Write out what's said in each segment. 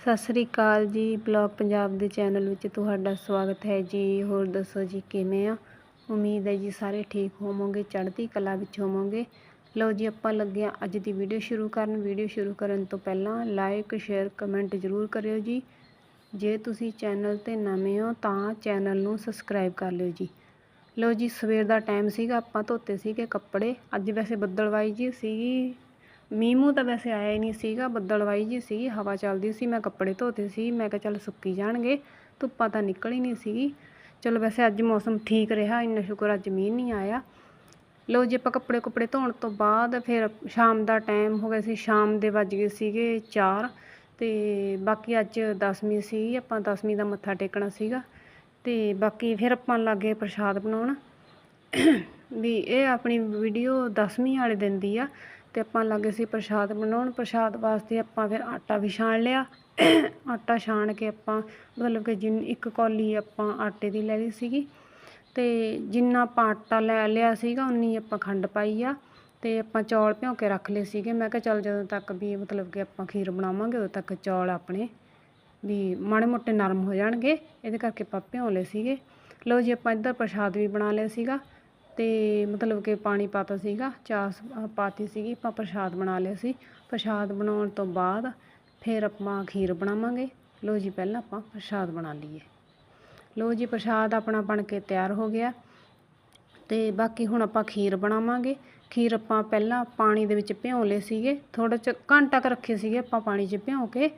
ਸਤਿ ਸ੍ਰੀ ਅਕਾਲ ਜੀ ਬਲੌਗ ਪੰਜਾਬ ਦੇ ਚੈਨਲ ਵਿੱਚ ਤੁਹਾਡਾ ਸਵਾਗਤ ਹੈ ਜੀ। ਹੋਰ ਦੱਸੋ ਜੀ ਕਿਵੇਂ ਆ? ਉਮੀਦ ਹੈ ਜੀ ਸਾਰੇ ਠੀਕ ਹੋਵੋਗੇ, ਚੜ੍ਹਦੀ ਕਲਾ ਵਿੱਚ ਹੋਵੋਗੇ। ਲਓ ਜੀ ਆਪਾਂ ਲੱਗੇ ਹਾਂ ਅੱਜ ਦੀ ਵੀਡੀਓ ਸ਼ੁਰੂ ਕਰਨ। ਵੀਡੀਓ ਸ਼ੁਰੂ ਕਰਨ ਤੋਂ ਪਹਿਲਾਂ ਲਾਈਕ ਸ਼ੇਅਰ ਕਮੈਂਟ ਜ਼ਰੂਰ ਕਰਿਓ ਜੀ। ਜੇ ਤੁਸੀਂ ਚੈਨਲ ਤੇ ਨਵੇਂ ਹੋ ਤਾਂ ਚੈਨਲ ਨੂੰ ਸਬਸਕ੍ਰਾਈਬ ਕਰ ਲਿਓ ਜੀ। ਲਓ ਜੀ ਸਵੇਰ ਦਾ ਟਾਈਮ ਸੀਗਾ, ਆਪਾਂ ਧੋਤੇ ਸੀਗੇ ਕੱਪੜੇ। ਅੱਜ ਵੈਸੇ ਬੱਦਲਵਾਈ ਜੀ ਸੀਗੀ ਮੀਂਹ ਮੂੰਹ ਤਾਂ ਵੈਸੇ ਆਇਆ ਹੀ ਨਹੀਂ ਸੀਗਾ ਬੱਦਲਵਾਈ ਜੀ ਸੀਗੀ, ਹਵਾ ਚੱਲਦੀ ਸੀ, ਮੈਂ ਕੱਪੜੇ ਧੋਤੇ ਸੀ, ਮੈਂ ਕਿਹਾ ਚੱਲ ਸੁੱਕੀ ਜਾਣਗੇ, ਧੁੱਪਾਂ ਤਾਂ ਨਿਕਲ ਹੀ ਨਹੀਂ ਸੀਗੀ। ਚਲੋ ਵੈਸੇ ਅੱਜ ਮੌਸਮ ਠੀਕ ਰਿਹਾ, ਇੰਨਾ ਸ਼ੁਕਰ ਅੱਜ ਮੀਂਹ ਨਹੀਂ ਆਇਆ। ਲਓ ਜੀ ਆਪਾਂ ਕੱਪੜੇ ਕੁੱਪੜੇ ਧੋਣ ਤੋਂ ਬਾਅਦ ਫਿਰ ਸ਼ਾਮ ਦਾ ਟਾਈਮ ਹੋ ਗਿਆ ਸੀ, ਸ਼ਾਮ ਦੇ ਵੱਜ ਗਏ ਸੀਗੇ 4 ਤੇ ਬਾਕੀ ਅੱਜ ਦਸਵੀਂ ਸੀ ਆਪਾਂ ਦਸਵੀਂ ਦਾ ਮੱਥਾ ਟੇਕਣਾ ਸੀਗਾ, ਤੇ ਬਾਕੀ ਫਿਰ ਆਪਾਂ ਲੱਗੇ ਪ੍ਰਸ਼ਾਦ ਬਣਾਉਣ। ਵੀ ਇਹ ਆਪਣੀ ਵੀਡੀਓ ਦਸਵੀਂ ਵਾਲੇ ਦਿਨ ਦੀ ਆ ਅਤੇ ਆਪਾਂ ਲੱਗੇ ਸੀ ਪ੍ਰਸ਼ਾਦ ਬਣਾਉਣ। ਪ੍ਰਸ਼ਾਦ ਵਾਸਤੇ ਆਪਾਂ ਫਿਰ ਆਟਾ ਵੀ ਛਾਣ ਲਿਆ। ਆਟਾ ਛਾਣ ਕੇ ਆਪਾਂ, ਮਤਲਬ ਕਿ ਜਿੰਨ ਇੱਕ ਕੌਲੀ ਆਪਾਂ ਆਟੇ ਦੀ ਲੈ ਲਈ ਸੀਗੀ। ਅਤੇ ਜਿੰਨਾ ਆਪਾਂ ਆਟਾ ਲੈ ਲਿਆ ਸੀਗਾ ਉਨੀ ਆਪਾਂ ਖੰਡ ਪਾਈ ਆ ਅਤੇ ਆਪਾਂ ਚੌਲ ਭਿਉਂ ਕੇ ਰੱਖ ਲਏ ਸੀਗੇ। ਮੈਂ ਕਿਹਾ ਚੱਲ ਜਦੋਂ ਤੱਕ ਵੀ ਮਤਲਬ ਕਿ ਆਪਾਂ ਖੀਰ ਬਣਾਵਾਂਗੇ, ਉਦੋਂ ਤੱਕ ਚੌਲ ਆਪਣੇ ਵੀ ਮਾੜੇ ਮੋਟੇ ਨਰਮ ਹੋ ਜਾਣਗੇ। ਇਹਦੇ ਕਰਕੇ ਆਪਾਂ ਭਿਉਂ ਲਏ ਸੀਗੇ। ਲਓ ਜੀ, ਆਪਾਂ ਇੱਧਰ ਪ੍ਰਸ਼ਾਦ ਵੀ ਬਣਾ ਲਿਆ ਸੀਗਾ। ਤੇ ਮਤਲਬ ਕਿ ਪਾਣੀ ਪਾਤਾ ਸੀਗਾ ਚਾਸ ਪਾਤੀ ਸੀਗੀ, ਆਪਾਂ ਪ੍ਰਸ਼ਾਦ ਬਣਾ ਲਿਆ ਸੀ। ਪ੍ਰਸ਼ਾਦ ਬਣਾਉਣ ਤੋਂ ਬਾਅਦ ਫਿਰ ਆਪਾਂ ਖੀਰ ਬਣਾਵਾਂਗੇ। ਲਓ ਜੀ ਪਹਿਲਾਂ ਆਪਾਂ ਪ੍ਰਸ਼ਾਦ ਬਣਾ ਲਈਏ। ਲਓ ਜੀ ਪ੍ਰਸ਼ਾਦ ਆਪਣਾ ਬਣ ਕੇ ਤਿਆਰ ਹੋ ਗਿਆ। ਤੇ ਬਾਕੀ ਹੁਣ ਆਪਾਂ ਖੀਰ ਬਣਾਵਾਂਗੇ। ਖੀਰ ਆਪਾਂ ਪਹਿਲਾਂ ਪਾਣੀ ਦੇ ਵਿੱਚ ਭਿਉਂ ਲਏ ਸੀਗੇ। ਥੋੜਾ ਜਿਹਾ ਘੰਟਾ ਕੁ ਰੱਖੇ ਸੀਗੇ ਆਪਾਂ ਪਾਣੀ 'ਚ ਭਿਉਂ ਕੇ।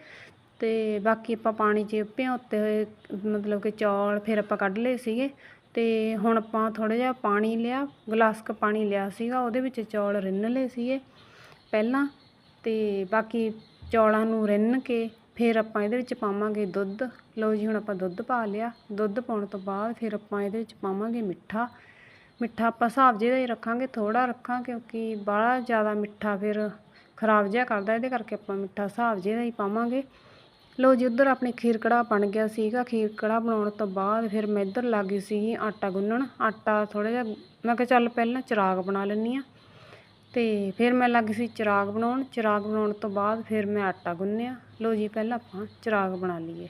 ਤੇ ਬਾਕੀ ਆਪਾਂ ਪਾਣੀ 'ਚ ਭਿਉਂਤੇ ਹੋਏ ਮਤਲਬ ਕਿ ਚੌਲ ਫਿਰ ਆਪਾਂ ਕੱਢ ਲਏ ਸੀਗੇ। ਅਤੇ ਹੁਣ ਆਪਾਂ ਥੋੜ੍ਹਾ ਜਿਹਾ ਪਾਣੀ ਲਿਆ, ਗਲਾਸ ਕ ਪਾਣੀ ਲਿਆ ਸੀਗਾ, ਉਹਦੇ ਵਿੱਚ ਚੌਲ ਰਿੰਨ ਲਏ ਸੀਗੇ ਪਹਿਲਾਂ ਅਤੇ ਬਾਕੀ ਚੌਲਾਂ ਨੂੰ ਰਿੰਨ ਕੇ ਫਿਰ ਆਪਾਂ ਇਹਦੇ ਵਿੱਚ ਪਾਵਾਂਗੇ ਦੁੱਧ। ਲਓ ਜੀ, ਹੁਣ ਆਪਾਂ ਦੁੱਧ ਪਾ ਲਿਆ। ਦੁੱਧ ਪਾਉਣ ਤੋਂ ਬਾਅਦ ਫਿਰ ਆਪਾਂ ਇਹਦੇ ਵਿੱਚ ਪਾਵਾਂਗੇ ਮਿੱਠਾ। ਮਿੱਠਾ ਆਪਾਂ ਹਿਸਾਬ ਜਿਹੇ ਦਾ ਹੀ ਰੱਖਾਂਗੇ ਥੋੜਾ ਰੱਖਾਂ ਕਿਉਂਕਿ ਬਾਹਲਾ ਜ਼ਿਆਦਾ ਮਿੱਠਾ ਫਿਰ ਖਰਾਬ ਜਿਹਾ ਕਰਦਾ, ਇਹਦੇ ਕਰਕੇ ਆਪਾਂ ਮਿੱਠਾ ਹਿਸਾਬ ਜਿਹੇ ਦਾ ਹੀ ਪਾਵਾਂਗੇ। ਲਓ ਜੀ, ਉੱਧਰ ਆਪਣੀ ਖੀਰ ਕੜਾਹ ਬਣ ਗਿਆ ਸੀਗਾ। ਖੀਰ ਕੜਾਹ ਬਣਾਉਣ ਤੋਂ ਬਾਅਦ ਫਿਰ ਮੈਂ ਇੱਧਰ ਲੱਗ ਗਈ ਸੀਗੀ ਆਟਾ ਗੁੰਨਣ। ਆਟਾ ਥੋੜਾ ਜਿਹਾ, ਮੈਂ ਕਿਹਾ ਚੱਲ ਪਹਿਲਾਂ ਚਿਰਾਗ ਬਣਾ ਲੈਂਦੀ ਆ ਤੇ ਫਿਰ ਮੈਂ ਲੱਗ ਸੀ ਚਿਰਾਗ ਬਣਾਉਣ। ਚਿਰਾਗ ਬਣਾਉਣ ਤੋਂ ਬਾਅਦ ਫਿਰ ਮੈਂ ਆਟਾ ਗੁੰਨਿਆ। ਲਓ ਜੀ, ਪਹਿਲਾਂ ਆਪਾਂ ਚਿਰਾਗ ਬਣਾ ਲਈਏ।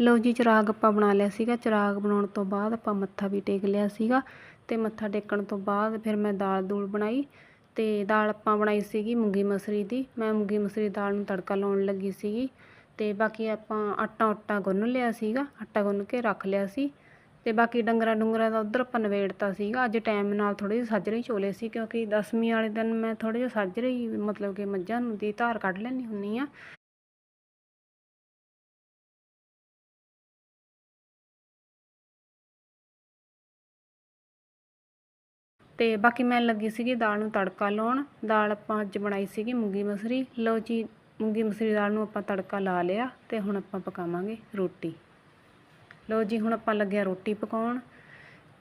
ਲਓ ਜੀ, ਚਿਰਾਗ ਆਪਾਂ ਬਣਾ ਲਿਆ ਸੀਗਾ। ਚਿਰਾਗ ਬਣਾਉਣ ਤੋਂ ਬਾਅਦ ਆਪਾਂ ਮੱਥਾ ਵੀ ਟੇਕ ਲਿਆ ਸੀਗਾ ਤੇ ਮੱਥਾ ਟੇਕਣ ਤੋਂ ਬਾਅਦ ਫਿਰ ਮੈਂ ਦਾਲ ਦੂਲ ਬਣਾਈ ਤੇ ਦਾਲ ਆਪਾਂ ਬਣਾਈ ਸੀਗੀ ਮੂੰਗੀ ਮਸਰੀ ਦੀ। ਮੈਂ ਮੂੰਗੀ ਮਸਰੀ ਦਾਲ ਨੂੰ ਤੜਕਾ ਲਾਉਣ ਲੱਗੀ ਸੀਗੀ ਤੇ ਬਾਕੀ ਆਪਾਂ ਆਟਾ ਆਟਾ ਗੁੰਨ ਲਿਆ ਸੀਗਾ, ਆਟਾ ਗੁੰਨ ਕੇ ਰੱਖ ਲਿਆ ਸੀ ਤੇ ਬਾਕੀ ਡੰਗਰਾ ਡੁੰਗਰਾ ਦਾ ਉਧਰ ਆਪਾਂ ਨਵੇੜਤਾ ਸੀਗਾ। ਅੱਜ ਟਾਈਮ ਨਾਲ ਥੋੜੇ ਜਿਹੇ ਸਾਜਰੇ ਚੋਲੇ ਸੀ ਕਿਉਂਕਿ ਦਸਵੀਂ ਵਾਲੇ ਦਿਨ ਮੈਂ ਥੋੜੇ ਜਿਹਾ ਸਾਜਰੇ ਹੀ ਮਤਲਬ ਕਿ ਮੱਝਾਂ ਨੂੰ ਦੀ ਧਾਰ ਕੱਢ ਲੈਣੀ ਹੁੰਨੀ ਆ ਤੇ ਬਾਕੀ ਮੈਂ ਲੱਗੀ ਸੀਗੀ ਦਾਲ ਨੂੰ ਤੜਕਾ ਲਾਉਣ। ਦਾਲ ਆਪਾਂ ਅੱਜ ਬਣਾਈ ਸੀਗੀ ਮੂੰਗੀ ਮਸਰੀ। ਲਓ ਜੀ, ਮੂੰਗੀ ਮਸਰੀ ਦਾਲ ਨੂੰ ਆਪਾਂ ਤੜਕਾ ਲਾ ਲਿਆ ਤੇ ਹੁਣ ਆਪਾਂ ਪਕਾਵਾਂਗੇ ਰੋਟੀ। ਲਓ ਜੀ, ਹੁਣ ਆਪਾਂ ਲੱਗਿਆ ਰੋਟੀ ਪਕਾਉਣ।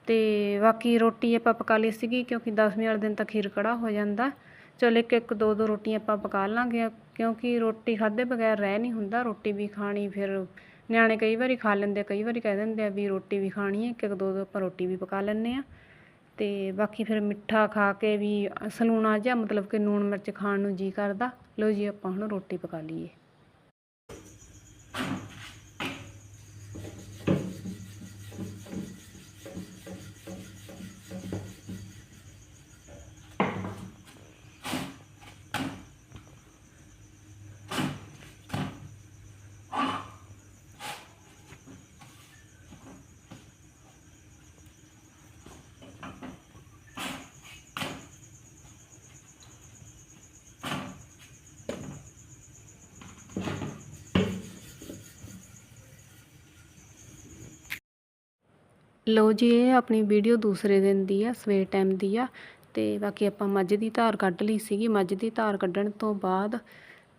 ਤੇ ਬਾਕੀ ਰੋਟੀ ਆਪਾਂ ਪਕਾ ਲਈ ਸੀਗੀ ਕਿਉਂਕਿ 10ਵੀਂ ਵਾਲੇ ਦਿਨ ਤਾਂ ਖੀਰ ਕੜਾ ਹੋ ਜਾਂਦਾ। ਚਲ ਇੱਕ ਇੱਕ ਦੋ ਦੋ ਰੋਟੀਆਂ ਆਪਾਂ ਪਕਾ ਲਾਂਗੇ ਕਿਉਂਕਿ ਰੋਟੀ ਖਾਦੇ ਬਗੈਰ ਰਹਿ ਨਹੀਂ ਹੁੰਦਾ। ਰੋਟੀ ਵੀ ਖਾਣੀ ਫਿਰ ਨਿਆਣੇ ਕਈ ਵਾਰੀ ਖਾ ਲੈਂਦੇ ਕਈ ਵਾਰੀ ਕਹਿ ਦਿੰਦੇ ਆ ਵੀ ਰੋਟੀ ਵੀ ਖਾਣੀ ਹੈ। ਇੱਕ ਇੱਕ ਦੋ ਦੋ ਆਪਾਂ ਰੋਟੀ ਵੀ ਪਕਾ ਲੈਂਦੇ ਆ। ਅਤੇ ਬਾਕੀ ਫਿਰ ਮਿੱਠਾ ਖਾ ਕੇ ਵੀ ਸਲੂਣਾ ਜਿਹਾ ਮਤਲਬ ਕਿ ਲੂਣ ਮਿਰਚ ਖਾਣ ਨੂੰ ਜੀਅ ਕਰਦਾ। ਲਓ ਜੀ ਆਪਾਂ ਹੁਣ ਰੋਟੀ ਪਕਾ ਲਈਏ। ਲਓ ਜੀ, ਇਹ ਆਪਣੀ ਵੀਡੀਓ ਦੂਸਰੇ ਦਿਨ ਦੀ ਆ, ਸਵੇਰ ਟਾਈਮ ਦੀ ਆ। ਤੇ ਬਾਕੀ ਆਪਾਂ ਮੱਝ ਦੀ ਧਾਰ ਕੱਢ ਲਈ ਸੀਗੀ। ਮੱਝ ਦੀ ਧਾਰ ਕੱਢਣ ਤੋਂ ਬਾਅਦ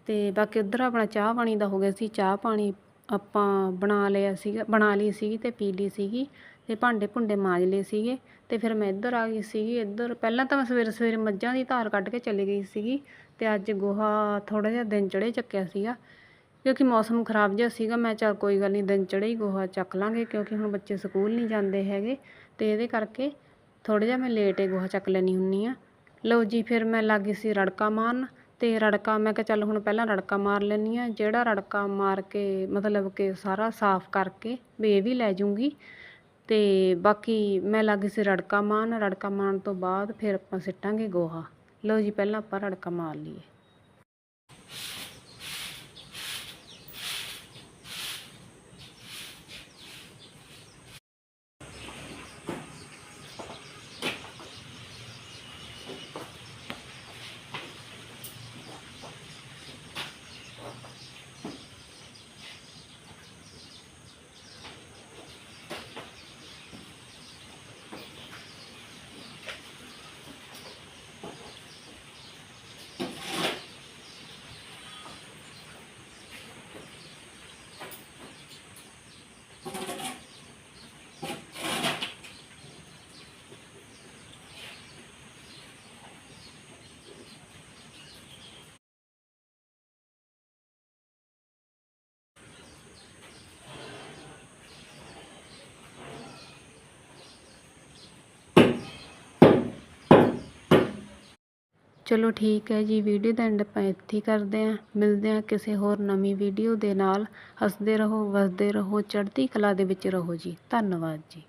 ਤੇ ਬਾਕੀ ਉੱਧਰ ਆਪਣਾ ਚਾਹ ਪਾਣੀ ਦਾ ਹੋ ਗਿਆ ਸੀ। ਚਾਹ ਪਾਣੀ ਆਪਾਂ ਬਣਾ ਲਿਆ ਸੀਗਾ, ਬਣਾ ਲਈ ਸੀਗੀ ਤੇ ਪੀ ਲਈ ਸੀਗੀ ਤੇ ਭਾਂਡੇ ਭੁੰਡੇ ਮਾਂਜ ਲਏ ਸੀਗੇ। ਤੇ ਫਿਰ ਮੈਂ ਇੱਧਰ ਆ ਗਈ ਸੀਗੀ। ਇੱਧਰ ਪਹਿਲਾਂ ਤਾਂ ਮੈਂ ਸਵੇਰੇ ਸਵੇਰੇ ਮੱਝਾਂ ਦੀ ਧਾਰ ਕੱਢ ਕੇ ਚਲੀ ਗਈ ਸੀਗੀ ਤੇ ਅੱਜ ਗੋਹਾ ਥੋੜਾ ਜਿਹਾ ਦਿਨ ਚੜੇ ਚੱਕਿਆ ਸੀਗਾ। ਕਿਉਂਕਿ ਮੌਸਮ ਖਰਾਬ ਜਿਹਾ ਸੀਗਾ, ਮੈਂ ਚੱਲ ਕੋਈ ਗੱਲ ਨਹੀਂ, ਦਿਨ ਚੜੇ ਹੀ ਗੋਹਾ ਚੱਕ ਲਾਂਗੇ, ਕਿਉਂਕਿ ਹੁਣ ਬੱਚੇ ਸਕੂਲ ਨਹੀਂ ਜਾਂਦੇ ਹੈਗੇ, ਤੇ ਇਹਦੇ ਕਰਕੇ ਥੋੜ੍ਹਾ ਜਿਹਾ ਮੈਂ ਲੇਟ ਹੀ ਗੋਹਾ ਚੱਕ ਲੈਣੀ ਹੁੰਨੀ ਆ ਲਓ ਜੀ, ਫਿਰ ਮੈਂ ਲੱਗ ਗਈ ਸੀ ਰੜਕਾ ਮਾਰਨ, ਤੇ ਰੜਕਾ ਮੈਂ ਕਿਹਾ ਚੱਲ ਹੁਣ ਪਹਿਲਾਂ ਰੜਕਾ ਮਾਰ ਲੈਣੀ ਆ ਜਿਹੜਾ ਰੜਕਾ ਮਾਰ ਕੇ, ਮਤਲਬ ਕਿ ਸਾਰਾ ਸਾਫ਼ ਕਰਕੇ ਵੀ ਇਹ ਵੀ ਲੈ ਜੂੰਗੀ ਤੇ ਬਾਕੀ ਮੈਂ ਲੱਗ ਗਈ ਸੀ ਰੜਕਾ ਮਾਰਨ ਰੜਕਾ ਮਾਰਨ ਤੋਂ ਬਾਅਦ ਫਿਰ ਆਪਾਂ ਸਿੱਟਾਂਗੇ ਗੋਹਾ। ਲਓ ਜੀ, ਪਹਿਲਾਂ ਆਪਾਂ ਰੜਕਾ ਮਾਰ ਲਈਏ। ਚਲੋ ਠੀਕ ਹੈ ਜੀ ਵੀਡੀਓ ਦਾ ਐਂਡ ਆਪਾਂ ਇੱਥੇ ਕਰਦੇ ਹਾਂ। ਮਿਲਦੇ ਹਾਂ ਕਿਸੇ ਹੋਰ ਨਵੀਂ ਵੀਡੀਓ ਦੇ ਨਾਲ। ਹੱਸਦੇ ਰਹੋ, ਵਸਦੇ ਰਹੋ, ਚੜ੍ਹਦੀ ਕਲਾ ਦੇ ਵਿੱਚ ਰਹੋ ਜੀ। ਧੰਨਵਾਦ ਜੀ।